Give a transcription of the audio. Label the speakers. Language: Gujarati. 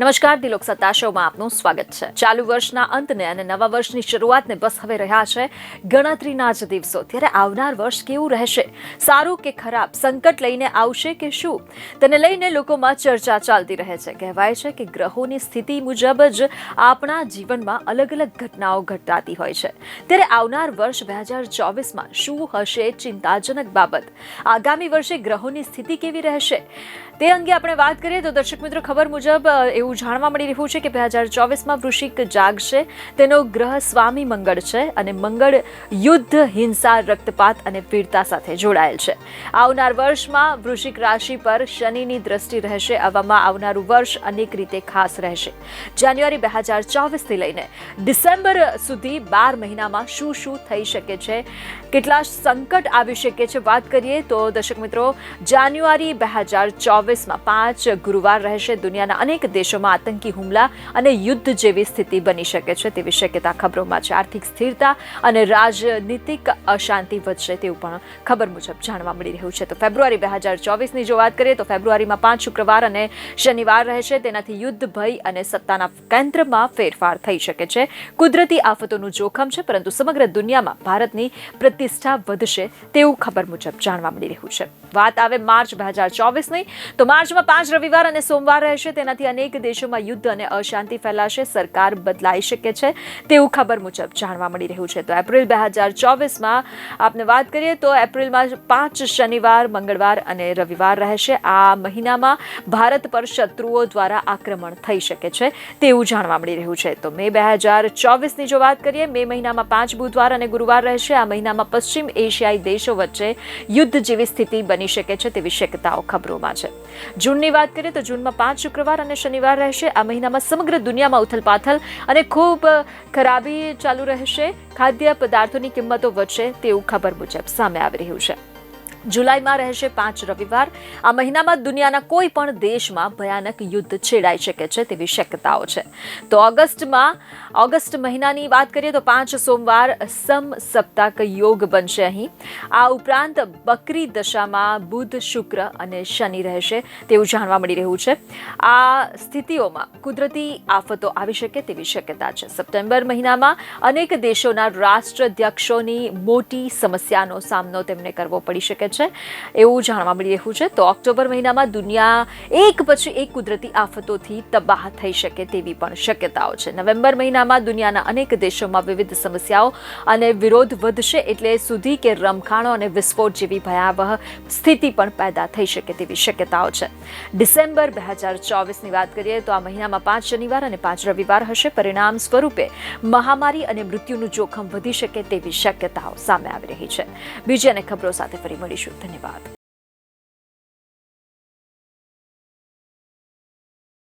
Speaker 1: નમસ્કાર, દિલોક સત્તા શોમાં આપનું સ્વાગત છે. ચાલુ વર્ષના અંતને અને નવા વર્ષની શરૂઆતને બસ હવે રહ્યા છે ગણતરીના જ દિવસો. ત્યારે આવનાર વર્ષ કેવું રહેશે? સારું કે ખરાબ? સંકટ લઈને આવશે કે શું? તેને લઈને લોકોમાં ચર્ચા ચાલતી રહે છે. કહેવાય છે કે ગ્રહોની સ્થિતિ મુજબ જ આપણા જીવનમાં અલગ અલગ ઘટનાઓ ઘટાતી હોય છે. ત્યારે આવનાર વર્ષ બે હજાર ચોવીસમાં શું હશે? ચિંતાજનક બાબત. આગામી વર્ષે ગ્રહોની સ્થિતિ કેવી રહેશે? તે અંગે આપણે વાત કરીએ તો દર્શક મિત્રો ખબર મુજબ એવું જાણવા મળી રહ્યું છે કે બે હજાર ચોવીસમાં વૃશ્ચિક જાગશે તેનો ગ્રહ સ્વામી મંગળ છે અને મંગળ યુદ્ધ, હિંસા, રક્તપાત અને વીરતા સાથે જોડાયેલ છે. આવનાર વર્ષમાં વૃશ્ચિક રાશિ પર શનિની દ્રષ્ટિ રહેશે, આવામાં આવનારું વર્ષ અનેક રીતે ખાસ રહેશે. જાન્યુઆરી બે હજાર ચોવીસથી લઈને ડિસેમ્બર સુધી બાર મહિનામાં શું શું થઈ શકે છે, કેટલા સંકટ આવી શકે છે, વાત કરીએ તો દર્શક મિત્રો, જાન્યુઆરી બે હજાર ચોવીસમાં પાંચ ગુરુવાર રહેશે. દુનિયાના અનેક દેશોમાં આતંકી હુમલા અને યુદ્ધ જેવી સ્થિતિ બની શકે છે તેવી શક્યતા ખબરોમાં છે. આર્થિક સ્થિરતા અને રાજનીતિક અશાંતિ વધશે તેવું પણ ખબર મુજબ જાણવા મળી રહ્યું છે. તો ફેબ્રુઆરી બે હજાર ચોવીસની જો વાત કરીએ તો ફેબ્રુઆરીમાં પાંચ શુક્રવાર અને શનિવાર રહેશે. તેનાથી યુદ્ધ ભય અને સત્તાના કેન્દ્રમાં ફેરફાર થઈ શકે છે. કુદરતી આફતોનું જોખમ છે, પરંતુ સમગ્ર દુનિયામાં ભારતની પ્રતિષ્ઠા વધશે તેવું ખબર મુજબ જાણવા મળી રહ્યું છે. વાત આવે માર્ચ બે હજાર ચોવીસની તો માર્ચમાં પાંચ રવિવાર અને સોમવાર રહેશે. તેનાથી અનેક દેશોમાં યુદ્ધ અને અશાંતિ ફેલાશે. સરકાર બદલાઈ શકે છે તેવું ખબર મુજબ જાણવા મળી રહ્યું છે. તો એપ્રિલ બે હજાર ચોવીસમાં આપને વાત કરીએ તો એપ્રિલમાં પાંચ શનિવાર, મંગળવાર અને રવિવાર રહેશે. આ મહિનામાં ભારત પર શત્રુઓ દ્વારા આક્રમણ થઈ શકે છે તેવું જાણવા મળી રહ્યું છે. તો મે બે હજાર ચોવીસની જો વાત કરીએ, મે મહિનામાં પાંચ બુધવાર અને ગુરુવાર રહેશે. આ મહિનામાં પશ્ચિમ એશિયાઈ દેશો વચ્ચે યુદ્ધ જેવી સ્થિતિ બની શકે છે તેવી શક્યતાઓ ખબરોમાં છે. જૂનની વાત કરીએ તો જૂનમાં પાંચ શુક્રવાર અને શનિવાર રહેશે. આ મહિનામાં સમગ્ર દુનિયામાં ઉથલપાથલ અને ખૂબ ખરાબી ચાલુ રહેશે. ખાદ્ય પદાર્થોની કિંમતો વધશે તેવું ખબર મુજબ સામે આવી રહ્યું છે. જુલાઈમાં રહેશે પાંચ રવિવાર. આ મહિનામાં દુનિયાના કોઈ પણ દેશમાં ભયાનક યુદ્ધ છેડાઈ શકે છે તેવી શક્યતાઓ છે. તો ઓગસ્ટમાં ઓગસ્ટ મહિનાની વાત કરીએ તો પાંચ સોમવાર સમ સપ્તાક યોગ બનશે અહીં. આ ઉપરાંત બકરી દશામાં બુધ શુક્ર અને શનિ રહેશે તેવું જાણવા મળી રહ્યું છે. આ સ્થિતિઓમાં કુદરતી આફતો આવી શકે તેવી શક્યતા છે. સપ્ટેમ્બર મહિનામાં અનેક દેશોના રાષ્ટ્રાધ્યક્ષોની મોટી સમસ્યાનો સામનો તેમને કરવો પડી શકે છે એવું જાણવા મળી રહ્યું છે. તો ઓક્ટોબર મહિનામાં દુનિયા એક પછી એક કુદરતી આફતોથી તબાહ થઈ શકે તેવી પણ શક્યતાઓ છે. નવેમ્બર મહિનામાં દુનિયાના અનેક દેશોમાં વિવિધ સમસ્યાઓ અને વિરોધ વધશે એટલે સુધી કે રમખાણો અને વિસ્ફોટ જેવી ભયાવહ સ્થિતિ પણ પેદા થઈ શકે તેવી શક્યતાઓ છે. ડિસેમ્બર બે હજાર ચોવીસની વાત કરીએ તો આ મહિનામાં પાંચ શનિવાર અને પાંચ રવિવાર હશે. પરિણામ સ્વરૂપે મહામારી અને મૃત્યુનું જોખમ વધી શકે તેવી શક્યતાઓ સામે આવી રહી છે. બીજી અને ખબરો સાથે ફરી મળીશું. ધન્યવાદ.